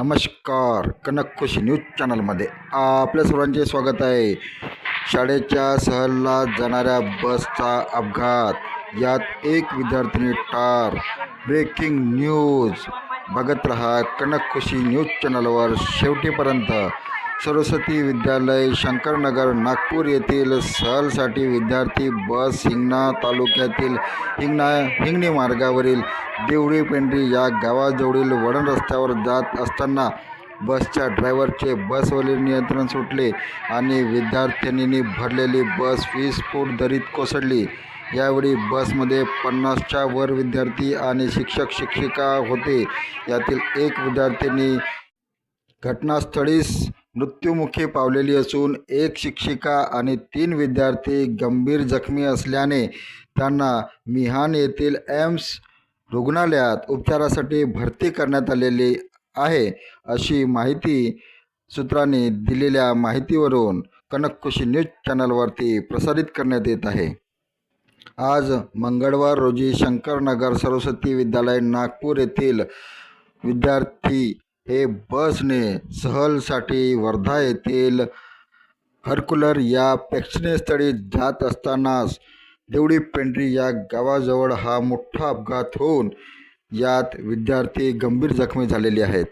नमस्कार कनकखुशी न्यूज चॅनलमध्ये आपल्या सर्वांचे स्वागत आहे. शाळेच्या सहलला जाणाऱ्या बसचा अपघात यात एक विद्यार्थिनी ठार. ब्रेकिंग न्यूज बघत रहा कनक खुशी न्यूज चॅनलवर शेवटीपर्यंत. सरस्वती विद्यालय शंकरनगर नागपूर येथील सहलसाठी विद्यार्थी बस हिंगणा तालुक्यातील हिंगणा हिंगणी मार्गावरील देवळी पेंढरी या गावाजवळील वडण रस्त्यावर जात असताना बसच्या ड्रायव्हरचे बसवरील नियंत्रण सुटले आणि विद्यार्थिनींनी भरलेली बस वीस फूट दरीत कोसळली. यावेळी बसमध्ये पन्नासच्या वर विद्यार्थी आणि शिक्षक शिक्षिका होते. यातील एक विद्यार्थिनी घटनास्थळीच मृत्युमुखी पावलेली असून एक शिक्षिका आणि तीन विद्यार्थी गंभीर जखमी असल्याने त्यांना मिहान येथील एम्स रुग्णालयात उपचारासाठी भरती करण्यात आलेली आहे अशी माहिती सूत्रांनी दिलेल्या माहितीवरून कनककुशी न्यूज चॅनलवरती प्रसारित करण्यात येत आहे. आज मंगळवार रोजी शंकरनगर सरस्वती विद्यालय नागपूर येथील विद्यार्थी हे बसने सहलसाठी वर्धा येथील हरकुलर या प्रेक्षणीय स्थळी जात असतानाच देवडी पेंढरी या गावाजवळ हा मोठा अपघात होऊन यात विद्यार्थी गंभीर जखमी झालेले आहेत.